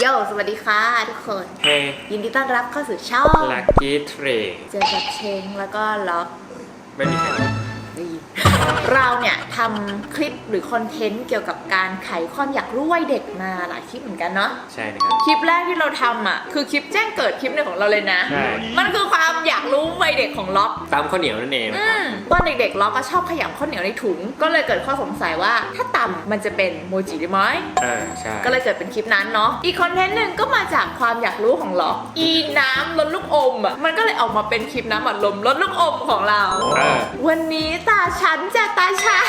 โยสวัสดีค่ะทุกคน เฮ้ยินดีต้อนรับเข้าสู่ช่องลักกี้เทรดเจอกับเชงแล้วก็ล็อก ไม่มีใครรู้ดี เราเนี่ยทำคลิปหรือคอนเทนต์เกี่ยวกับการไขความอยากรู้วัยเด็กมาหลายคลิปเหมือนกันเนาะใช่นะครับ คลิปแรกที่เราทำอะคือคลิปแจ้งเกิดคลิปหนึ่งของเราเลยนะ ใช่ มันคือความอยากรู้วัยเด็กของล็อก ตามข้าวเหนียวนั่นเองนะอืครับ มตอนเด็กๆ ล็อกก็ชอบขยำข้าวเหนียวในถุง ก็เลยเกิดข้อสงสัยว่าถ้าตำมันจะเป็นโมจิได้ไหมเออใช่ก็เลยเกิดเป็นคลิปนั้นเนาะ อีกคอนเทนต์หนึ่งก็มาจากความอยากรู้ของล็อก อีน้ำลดลูกอมอะ มันก็เลยออกมาเป็นคลิปน้ำอัดลมลดลูกอมของเราเออวันนี้ตาฉันจะตาฉัน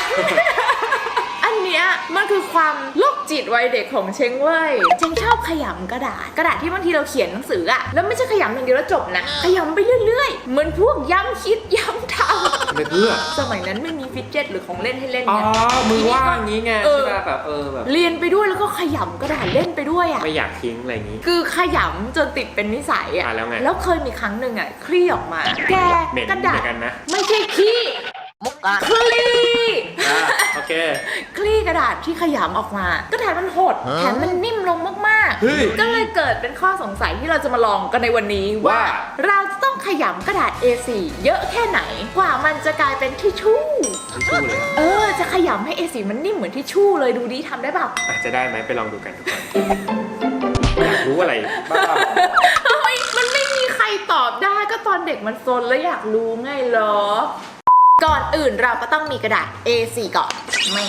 อันเนี้ยมันคือความโรคจิตวัยเด็กของเชงเว้ยเชงชอบขยำกระดาษ กระดาษที่บางทีเราเขียนหนังสืออะแล้วไม่ใช่ขยำอย่างเดียวแล้วจบนะ ขยำไปเรื่อยๆ เหมือนพวกย้ำคิดย้ำทไม่เพื่อำสมัยนั้นไม่มีฟิตเจ็ตหรือของเล่นให้เล่นอ๋อ ไง มือว่างงี้ไงเออใช่ป่ะแบบเออแบบเรียนไปด้วยแล้วก็ขยำกระดาษเล่นไปด้วยอะ ไม่อยากทิ้งอะไรอย่างงี้ คือขยำจนติดเป็นนิสัยอะอะแล้วไง แล้วเคยมีครั้งหนึ่งอะคลี่ออกมา แกเหม็นกระเหดามืษอนกันนะ ไม่ใช่ขี้ คลี่อะโอเค คลี่กระดาษที่ขยำออกมา กระดาษมันหดแถมมันนิ่มลงมากเฮ้ยๆ ก็เลยเกิดเป็นข้อสงสัยที่เราจะมาลองกันในวันนี้ว่า ว่า เราจะต้องขยำกระดาษ A4 เยอะแค่ไหนกว่ามันจะกลายเป็นทิชชู่ ทิชชู่เลยเออ จะขยำให้ A4 มันนิ่มเหมือนทิชชู่เลยดูดิทำได้เปล่า อาจจะได้ไหมไปลองดูกันทุกคนอยากรู้อะไรบ้างทำไมมันไม่มีใครตอบได้ก็ตอนเด็กมันซนแล้วอยากรู้ไงเหรอ ก่อนอื่นเราก็ต้องมีกระดาษ A4 ก่อน ไม่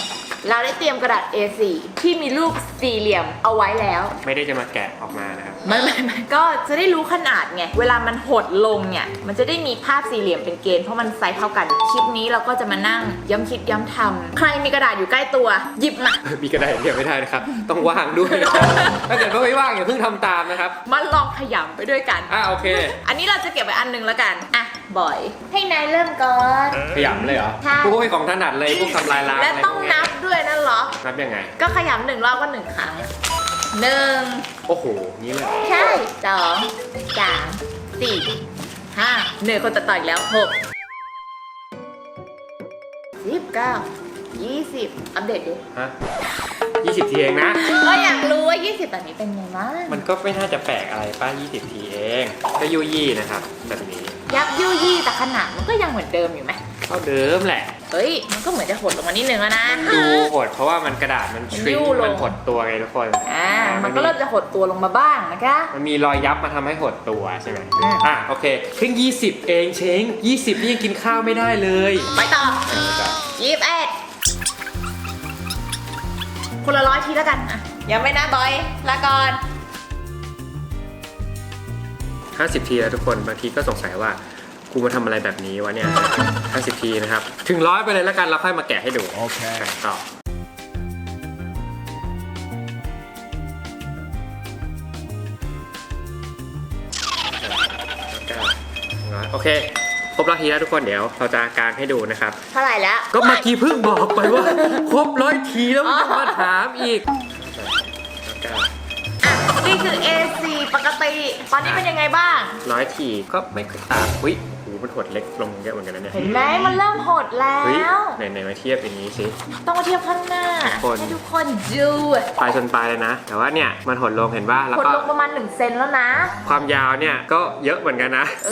เราได้เตรียมกระดาษ A4 ที่มีรูปสี่เหลี่ยมเอาไว้แล้ว ไม่ได้จะมาแกะออกมานะครับ ไม่ไม่ไม่ก็จะได้รู้ขนาดไง เวลามันหดลงเนี่ย มันจะได้มีภาพสี่เหลี่ยมเป็นเกณฑ์เพราะมันไซส์เท่ากัน คลิปนี้เราก็จะมานั่งย้ำคิดย้ำทำ ใครมีกระดาษอยู่ใกล้ตัว หยิบมา มีกระดาษอย่างเดียวไม่ได้นะครับ ต้องว่างด้วยนะครับถ้าเกิดว่าไม่ว่างอย่าเพิ่งทำตามนะครับ มาลองขยำไปด้วยกัน อะโอเค อันนี้เราจะเก็บไว้อันหนึงแล้วกัน อะ บ่อย ให้นายเริ่มก่อน ขยำเลยเหรอใช่ พวกเป็นของถนัดเลยพวกทำลายล้างและอะไรต้องนับด้วยนะเหรอ นับยังไง ก็ขยำหนึ่งรอบก็หนึ่งครั้งหนึ่งโอ้โหนี่เลยเหรอใช่สองสามสี่ห้าเหนื่อยคนตัดต่ออีกแล้วหกสิบเก้ายี่สิบอัปเดตดิฮะยี่สิบทีเองนะ ก็อยากรู้ว่า 20แบบนี้เป็นไงบ้างมันก็ไม่น่าจะแปลกอะไรป้า20 ทีเอง ก็ยุยี่นะครับแบบนี้ ยับยุยี่แต่ขนาดมันก็ยังเหมือนเดิมอยู่ไหมเท่าเดิมแหละ เฮ้ย มันก็เหมือนจะหดลงมานิดนึงแล้วนะ ดูหดเพราะว่ามันกระดาษมันชริงยู่ลง มันหดตัวไงทุกคนอ่า มันก็เริ่มจะหดตัวลงมาบ้างนะคะ มันมีรอยยับมาทำให้หดตัวใช่ไหมอืม อะโอเคเพิ่ง20 เองเช้ง20นี่ยังกินข้าวไม่ได้เลยไปต่อยี่สิบเอ็ดคนละร้อยทีแล้วกันอะยังไม่นะบอยลาก่อน 50 ทีแล้วทุกคนบางทีก็สงสัยว่ากูมาทำอะไรแบบนี้วะเนี่ย 50 ทีนะครับ ถึงร้อยไปเลยแล้วกันเราค่อยมาแกะให้ดู โอเคต่อโอเค ครบร้อยทีแล้วทุกคนเดี๋ยวเราจะกางให้ดูนะครับ เท่าไหร่แล้ว ก็เมื่อกี้เพิ่งบอกไปว่า ครบร้อยทีแล้วมึงยังมาถามอีกอะ นี่คือ A4 ปกติ ตอนนี้เป็นยังไงบ้าง ร้อยทีก็ไม่ค่อยต่างอุ้ยหู มันหดเล็กลงเยอะเหมือนกันนะเนี่ยเห็นไหมมันเริ่มหดแล้เฮ้ยวไหนไหนมาเทียบอย่างนี้สิ ต้องมาเทียบข้างหน้าทุกคน ให้ทุกคนดูปลายชนปลายเลยนะ แต่ว่าเนี่ยมันหดลงเห็นป่ะแล้วหดก็ลงประมาณ1เซนแล้วนะ ความยาวเนี่ยก็เยอะเหมือนกันนะเอ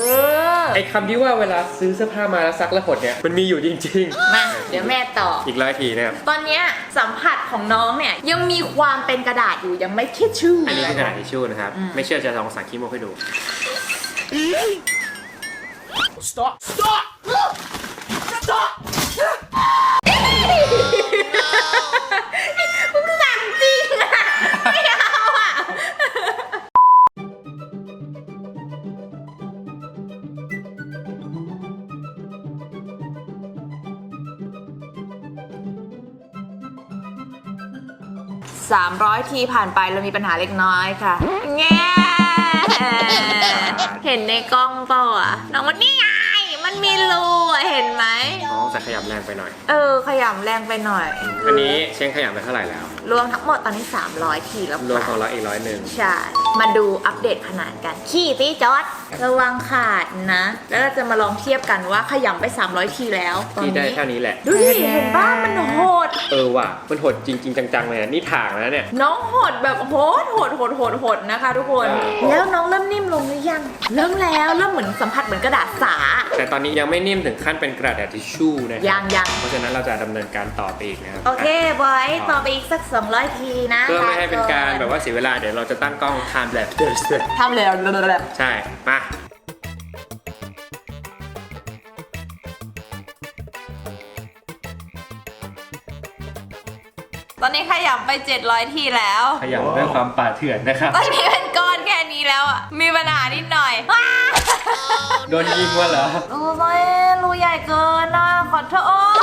อไอ้คำที่ว่าเวลาซื้อเสื้อผ้ามาแล้วซักแล้วหดเนี่ยมันมีอยู่จริง มาเดี๋ยวแม่ต่อ ๆ อีกร้อยทีนะครับตอนเนี้ยสัมผัสของน้องเนี่ยยังมีความเป็นกระดาษอยู่ยังไม่คิดชื่ออัอันนี้คือกระดาษทิชชู่นะครับอืมไม่เชื่อจะลองสั่งขี้โมกให้ดู มึงสั่งจริงอะไม่เอาอะสามร้อยทีผ่านไปเรามีปัญหาเล็กน้อยค่ะ แง่เห็นในกล้องเปล่าอะ น้องมันนี่ มันมีรูอะเห็นไหมน้องแต่ขยับแรงไปหน่อย เออ ขยำแรงไปหน่อยอันนี้เช้งขยับไปเท่าไหร่แล้วรวมทั้งหมดตอนนี้ 300 ทีแล้วรวมขค่ะองเราอีกร้อยหนึ่งใช่ มาดูอัปเดตขนาดกัน ขี้ตีจอดระวังขาดนะ แล้วเราจะมาลองเทียบกันว่าขยำไป 300 ทีแล้ว ตอนที่ได้นี้ เท่านี้แหละ ดูดิเห็นป้ามันโหด เออว่ะมันหดจริง ๆ จังๆเลยอะนี่ถางแล้วเนี่ย น้องโหดแบบโหดโหดโหดโหดโหดนะคะทุกคน แล้วน้อง เริ่มนิ่มลงหรือยังเริ่มแล้วเริ่มเหมือนสัมผัสเหมือนกระดาษสา แต่ตอนนี้ยังไม่นิ่มถึงขั้นเป็นกระดาษทิชชู่นะยังยัง เพราะฉะนั้นเราจะดำเนินการต่อไปอีกนะครับโอเคบอยต่อไปอีกสัก 200 ทีนะเพื่อไม่ให้เป็นการแบบว่าเสียเวลาเดี๋ยวเราจะตั้งกล้อง time lapse ทำเลยแบบใช่ มาตอนนี้ขยำไป 700 ทีแล้ว ขยับด้วยความป่าเถื่อนนะครับ ตอนนี้เป็นก้อนแค่ นี้แล้วอะ มีปัญหานิดหน่อยว้าโดนยิงมาเหรอ โอ้ยรูใหญ่เกินนะขอโทษ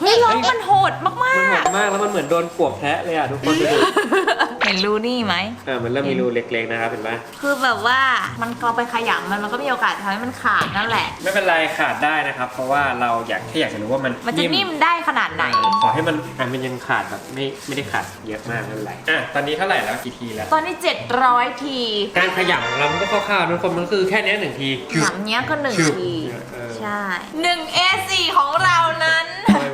เฮ้ยล็อกมันโหดมากมันหดมากแล้วมันเหมือนโดนปลวกแทะเลยอะทุกคนดูดิๆ เห็นรูนี่ไหมเออมันเริ่มมีรูเล็กๆนะครับเห็นไหมคือแบบว่ามันเราไปขยำมันมันก็มีโอกาสทำให้มันขาดนั่นแหละ ไม่เป็นไรขาดได้นะครับ เพราะว่าเราอยากแค่อยากจะรู้ว่ามันมันจะนิ่มได้ขนาดไหน ขอให้มันอะมันยังขาดแบบไม่ไม่ได้ขาดเยอะมากไม่เป็นไรอะตอนนี้เท่าไหร่แล้วกี่ทีแล้ว ตอนนี้ 700 ทีการขยับของเรามันก็คร่าวๆทุกคนมันคือแค่เนี้ยหนึ่งทีขำเนี้ยก็หนึ่งชึบทีเออใช่หนึ่ง A4 ของเรานั้น ทำไมมันหายไป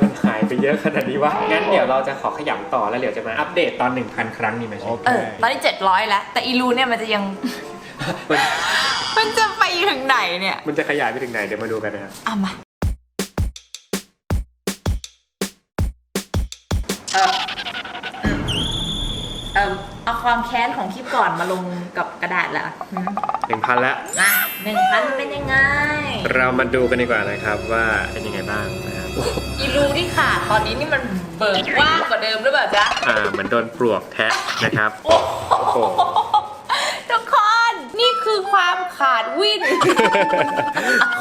เยอะขนาดนี้วะ งั้นเดี๋ยวเราจะขอขยำต่อแล้วเดี๋ยวจะมาอัปเดตตอน 1,000 ครั้งนี่ไหมใช่เออตอนนี้700แล้ว แต่อีรูเนี่ยมันจะยัง มันมันจะไปถึงไหนเนี่ย มันจะขยายไปถึงไหนเดี๋ยวมาดูกันนะครับเอามา ความแค้นของคลิปก่อนมาลงกับกระดาษแล้วอืม1,000แล้วมาหนึ่งพันเป็นยังไง เรามาดูกันดีกว่านะครับว่าเป็นยังไงบ้างนะครับอีรูที่ขาดตอนนี้นี่มันเบิกกว่างกว่าเดิมหรือเปล่าจ๊ะ อ่าเหมือนโดนปลวกแทะนะครับ โอ้โอ้โหทุกคนนี่ คือความขาดวิ่น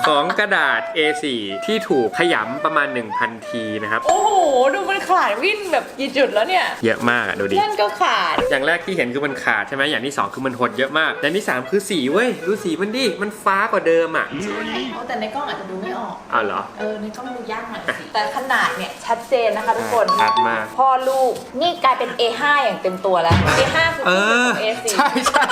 ของกระดาษ A4 ที่ถูกขยำประมาณ 1,000 ทีนะครับ โอ้โห ดูมันขาดวิ่นแบบกี่จุดแล้วเนี่ย เยอะมากอะดูดิ นั่นก็ขาด อย่างแรกที่เห็นคือมันขาดใช่ไหมอย่างที่สองคือมันหดเยอะมากอย่างที่สามคือสีเว้ย ดูสีมันดิ มันฟ้ากว่าเดิมอะแต่ในกล้องอาจจะดูไม่ออก อ้าวเหรอ เออ ในกล้องดูยากหน่อยสิแต่ขนาดเนี่ยชัดเจนนะคะทุกคนชัดมากพ่อลูก นี่กลายเป็น A5 อย่างเต็มตัวแล้ว A5 คือเอครึ่งหนึ่งอของ A4 ใช่ใช่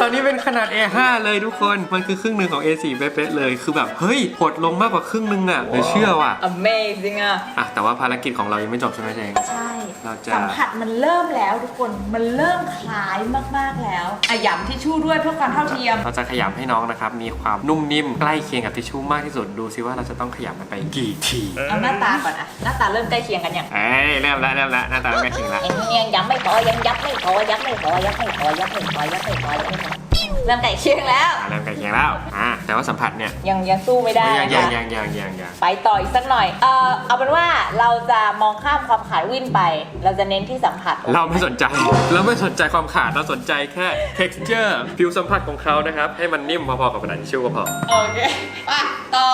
ตอนนี้เป็นขนาด A5 เลยทุกคนมันคือครึ่งหนึ่งของ A4 เป๊ะๆเลยคือแบบเฮ้ยหดลงมากกว่าครึ่งหนึ่งอะเลยเชื่อว่ะ Amazing อะ อะแต่ว่าภารกิจของเรายังไม่จบใช่ไหมเจง ใช่เราจะ สัมผัสมันเริ่มแล้วทุกคนมันเริ่มคล้ายมากๆแล้วอะหยำทิชชู่ด้วยเพื่อความเท่าเทียม เราจะขยำให้น้องนะครับ มีความนุ่มนิ่มใกล้เคียงกับทิชชู่มากที่สุดดูซิว่าเราจะต้องขยำมันไปกี่ทีเอาหน้าตาก่อนอะหน้าตาเริ่มใกล้เคียงกันยังเอ้ยเริ่มละเริ่มละหน้าตาใกล้เคียงละยังยังย้ำไม่พอยังยับไม่พอยับไม่พอยับไม่พอยับไม่พอยับไม่พอยับไม่พอ เริ่มใกล้เคียงแล้ว อะเริ่มใกล้เคียงแล้วอะแต่ว่าสัมผัสเนี่ยยังยังสู้ไม่ได้ยังนะยังคะยังยังยังยังไปต่ออีกสักหน่อย เออเอาเป็นว่าเราจะมองข้ามความขาดวิ่นไป เราจะเน้นที่สัมผัสเราไม่สนใจ เราไม่สนใจความขาดเราสนใจแค่ texture ผิวสัมผัสของเขานะครับ ให้มันนิ่มพอๆกับกระดาษทิชชู่ก็พอ โอเคไปต่อ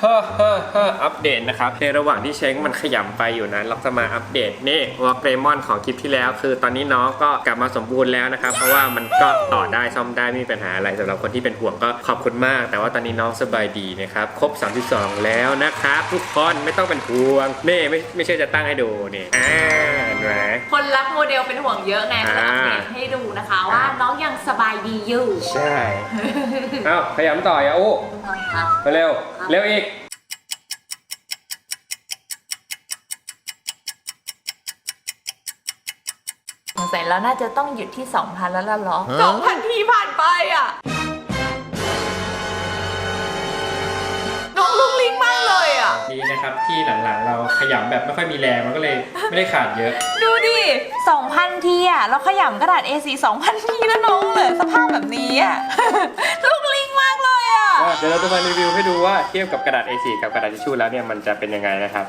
เฮ้อเฮ้อเฮ้ออัปเดตนะครับ ในระหว่างที่เช้งมันขยำไปอยู่นั้น เราจะมาอัปเดตนี่วอลเกรมอนของคลิปที่แล้ว คือตอนนี้น้องก็กลับมาสมบูรณ์แล้วนะครับ เพราะว่ามันก็ต่อได้ซ่อมได้ไม่มีปัญหาอะไรสำหรับคนที่เป็นห่วงก็ขอบคุณมาก แต่ว่าตอนนี้น้องสบายดีนะครับครบ 32 แล้วนะครับ ทุกคนไม่ต้องเป็นห่วงนี่ไม่ไม่ใช่จะตั้งให้ดูนี่อ่าเห็นไหมคนรักโมเดลเป็นห่วงเยอะไงก็อัปเดตให้ดูนะคะว่าน้องยังสบายดีอยู่ ใช่ เอ้าขยำต่ออย่าอู้ครับเร็วเร็วอีก งสัยแล้วน่าจะต้องหยุดที่ 2,000 แล้วล่ะเหรอ2,000ทีผ่านไปอะ น้องลุกลิ้งมากเลยอะ ดีนะครับที่หลังๆ เราขยำแบบไม่ค่อยมีแรงมันก็เลยไม่ได้ขาดเยอะ ดูดิ 2,000 ทีอะ เราขยำกระดาษ A4 2,000 ทีแล้วน้องเหลยสภาพแบบนี้อะ ลุกลิ้งมากเลยอะ เดี๋ยวเราจะมารีวิวให้ดูว่าเทียบกับกระดาษ A4 กับกระดาษทิชชู่แล้วเนี่ยมันจะเป็นยังไงนะครับ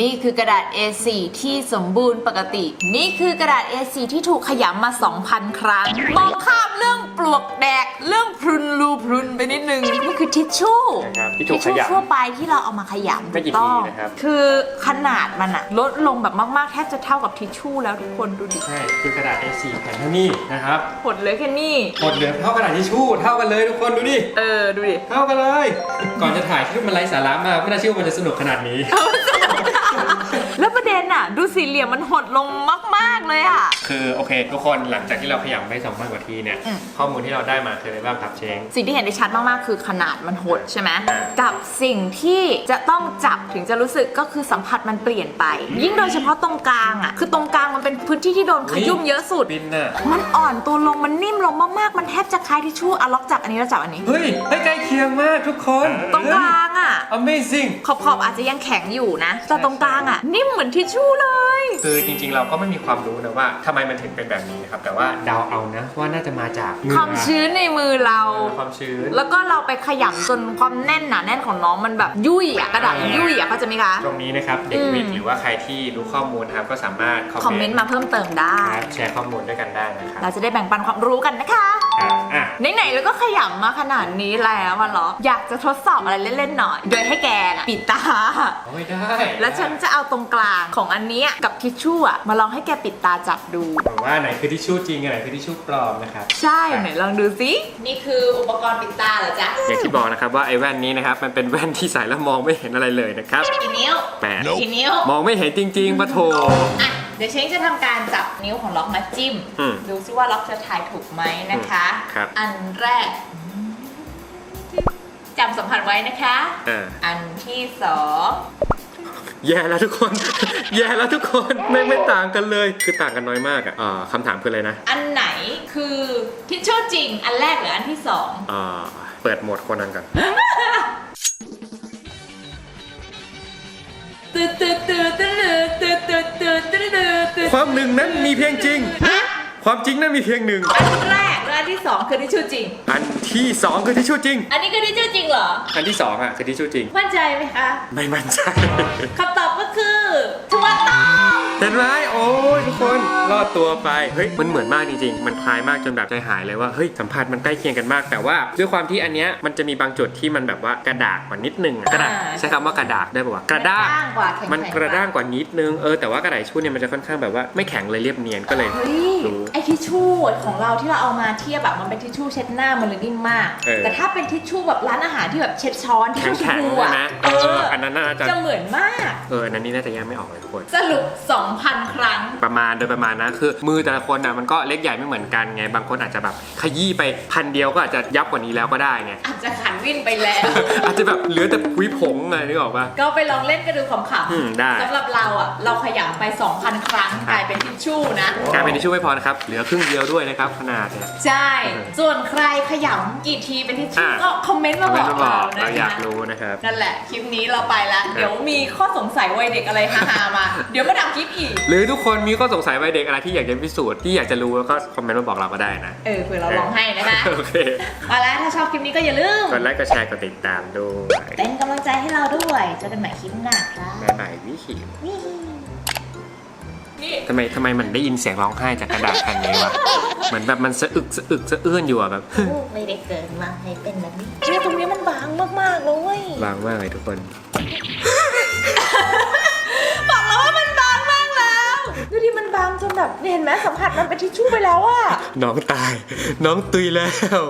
นี่คือกระดาษ A4 ที่สมบูรณ์ปกติ นี่คือกระดาษ A4 ที่ถูกขยำมา 2,000 ครั้ง มองข้ามเรื่องปลวกแดก เรื่องพรุนรูพรุนไปนิดนึง นี่คือทิชชู่นะครับที่ถูกทิชชู่ขยำ ทั่วไปที่เราเอามาขยำไม่กี่ถูต้องทีนะครับ คือขนาดมันอะลดลงแบบมากๆ แทบจะเท่ากับทิชชู่แล้วทุกคนดูดิใช่ คือกระดาษ A4 แผ่นเท่านี้นะครับหดเหลยแค่นี้หมดเหลือเท่ากระดาษทิชชู่เท่ากันเลยทุกคนดูดิ เออ ดูดิ เท่ากันเลย ก่อนจะถ่ายคลิปมันไร้สาระมากไม่น่าเชื่อว่ามันจะสนุกขนาดนี้แล้ว ประเด็นอะดูสี่เหลี่ยมมันหดลงมาก ๆ เลยอะ คือโอเค ทุกคนหลังจากที่เราขยำไปสองพันกว่าทีเนี่ยอืม ข้อมูลที่เราได้มาคืออะไรบ้างครับเชง สิ่งที่เห็นได้ชัดมากๆ คือขนาดมันหดใช่ไหม อ่ากับสิ่งที่จะต้องจับถึงจะรู้สึกก็คือสัมผัสมันเปลี่ยนไป ยิ่งโดยเฉพาะตรงกลางอะคือตรงกลางมันเป็น พื้นที่ที่โดนขยุ่มเยอะสุดบินน่ะมันอ่อนตัวลงมันนิ่มลงมากๆ มันแทบจะคล้ายทิชชู่อะล็อกจับอันนี้แล้วจับอันนี้ เฮ้ยเฮ้ยใกล้เคียงมากทุกคนตรงกลางอะเฮ้ย Amazing ขอบๆอาจจะยังแข็งอยู่นะ แต่ตรงกลางอะนิ่มเหมือนทิชชู่เลย คือจริงๆ เราก็ไม่มีความรู้นะว่าทำไมมันถึงเป็นแบบนี้นะครับ แต่ว่าเดาเอานะ ว่าน่าจะมาจากเหงื่อความชื้นในมือเรา ความชื้น แล้วก็เราไปขยำจนความแน่นหนาแน่นของน้องมันแบบยุ่ยอะกระดาษมันยุ่ยอะเข้าใจไหมคะ ตรงนี้นะครับ เด็กวิทย์อืมหรือว่าใครที่รู้ข้อมูลนะครับก็สามารถคอมเมนต์มาเพิ่มเติมได้นะครับแชร์ข้อมูลด้วยกันได้นะครับเราจะได้แบ่งปันความรู้กันนะคะอะอะไหนๆแล้วก็ขยำมาขนาดนี้แล้วอะเหรออยากจะทดสอบอะไรเล่นๆหน่อย โดยให้แกน่ะปิดตา โอ้ยได้แล้วฉันจะเอาตรงกลางของอันเนี้ยกับทิชชู่อะมาลองให้แกปิดตาจับดู บอกว่าไหนคือทิชชู่จริงอันไหนคือทิชชู่ปลอมนะครับ ใช่ไหนลองดูสินี่คืออุปกรณ์ปิดตาเหรอจ๊ะอย่างที่บอกนะครับว่าไอ้แว่นนี้นะครับมันเป็นแว่นที่ใส่แล้วมองไม่เห็นอะไรเลยนะครับกี่นิ้วแปดกี่นิ้วมองไม่เห็นจริงๆปะโถ อะ เดี๋ยวเช้งจะทำการจับนิ้วของล็อกมาจิ้ม อืม ดูซิว่าล็อกจะถ่ายถูกไหมนะคะครับ อันแรกจำสัมผัสไว้นะคะ อ่า อันที่สองแย่แล้วทุกคน แย่แล้วทุกคนไม่งไม่ต่างกันเลย คือต่างกันน้อยมากอะอ่าคำถามคืออะไรนะอันไหนคือทิชชู่จริง อันแรกหรืออันที่สอง อ่าเปิดโหมดคนนั้นก่อน ตืดตืดตืดตืดตืดตืดตืดตืดตืดตืดความหนึ่งนั้นมีเพียงจริงฮะความจริงนั้นมีเพียงหนึ่ง อันแรกและอันที่สองคือทิชชู่จริง อันที่สองคือทิชชู่จริง อันนี้คือทิชชู่จริงเหรอ อันที่สองอะคือทิชชู่จริง มั่นใจไหมคะ ไม่มั่นใจ คำตอบ ห็นไหมโอ้ยทุกคนรอดตัวไปเฮ้ยมันเหมือนมากจริงๆ มันคล้ายมากจนแบบใจหายเลยว่าเฮ้ยสัมผัสมันใกล้เคียงกันมากแต่ว่า ด้วยความที่อันเนี้ยมันจะมีบางจุดที่มันแบบว่ากระดาษกว่านิดนึงอะกระดาษใช้คำว่ากระดาษได้ป่าวะกระด้างกว่าแข็งๆมันกระด้างกว่านิดนึงเออแต่ว่ากระดาษทิชชู่เนี่ยมันจะค่อนข้างแบบว่าไม่แข็งเลยเรียบเนียนก็เลย เฮ้ยรู้ไอทิชชู่ของเราที่เราเอามาเทียบแบบมันเป็นทิชชู่เช็ดหน้ามันเลยนิ่มมาก เออ แต่ถ้าเป็นทิชชู่แบบร้านอาหารที่แบบเช็ดช้อนทิชชู่ชมแข็งพูๆใช่อะไหมเอเออออันนั้นน่าจะจะเหมือนมาก เอออันนั้นนี่น่าจะแยกไม่ออกเลยทุกคน สรุป2,000 ครั้ง ประมาณโดยประมาณนะคือ มือแต่ละคนอะมันก็เล็กใหญ่ไม่เหมือนกันไงบางคนอาจจะแบบขยี้ไปพันเดียวก็อาจจะยับกว่านี้แล้วก็ได้ไงอาจจะขันวิ่นไปแล้ว อาจจะแบบเหลือแต่พุยผงไงนึกออกปะ ก็ไปลองเล่นกันดูขอืมำได้ ๆสำหรับเราอะ เราขยำไป 2,000 ครั้งกลายเป็นทิชชู่นะกลายเป็นทิชชู่ไม่พอนะครับเหลือครึ่งเดียวด้วยนะครับขนาดเนี่ย ใช่ ส่วนใครขยำกี่ทีเป็นทิชชู่อะ ก็คอมเมนต์มาบอกไม่ต้เราองนะเราอยากคะรู้นะครับ นั่นแหละ คลิปนี้เราไปแล้วเดี๋ยวมีข้อสงสัยวัยเด็กอะไรฮาๆมา เดี๋ยวมาทำคลิปอีก หรือทุกคนมีข้อสงสัยวัยเด็กอะไรที่อยากจะพิสูจน์ที่อยากจะรู้แล้วก็คอมเมนต์มาบอกเราก็ได้นะ เออเผื่อเราลองให้นะคะโอเคมาแล้วถ้าชอบคลิปนี้ก็อย่าลืมกดไลค์กดแชร์กดติดตามด้วยเป็นกำลังใจให้เราด้วยเจอกันใหม่คลิปหน้าครับบ๊ายบายวิคิวนี่นี่ทำไมทำไมมันได้ยินเสียงร้องไห้จากกระดาษแผ่นนี้วะ เหมือนแบบมันสะอึกสะอึกสะเอื้อนอยู่อะแบบลูกไม่ได้เกิดมาให้เป็นแบบนี้เนี่ยตรงนี้มันบางมากๆเลยบางมากเลยทุกคน บอกแล้วว่า ดิมันบางจนแบบเห็นไหมสัมผัสมันเป็นทิชชู่ไปแล้วอะน้องตาย น้องตุยแล้ว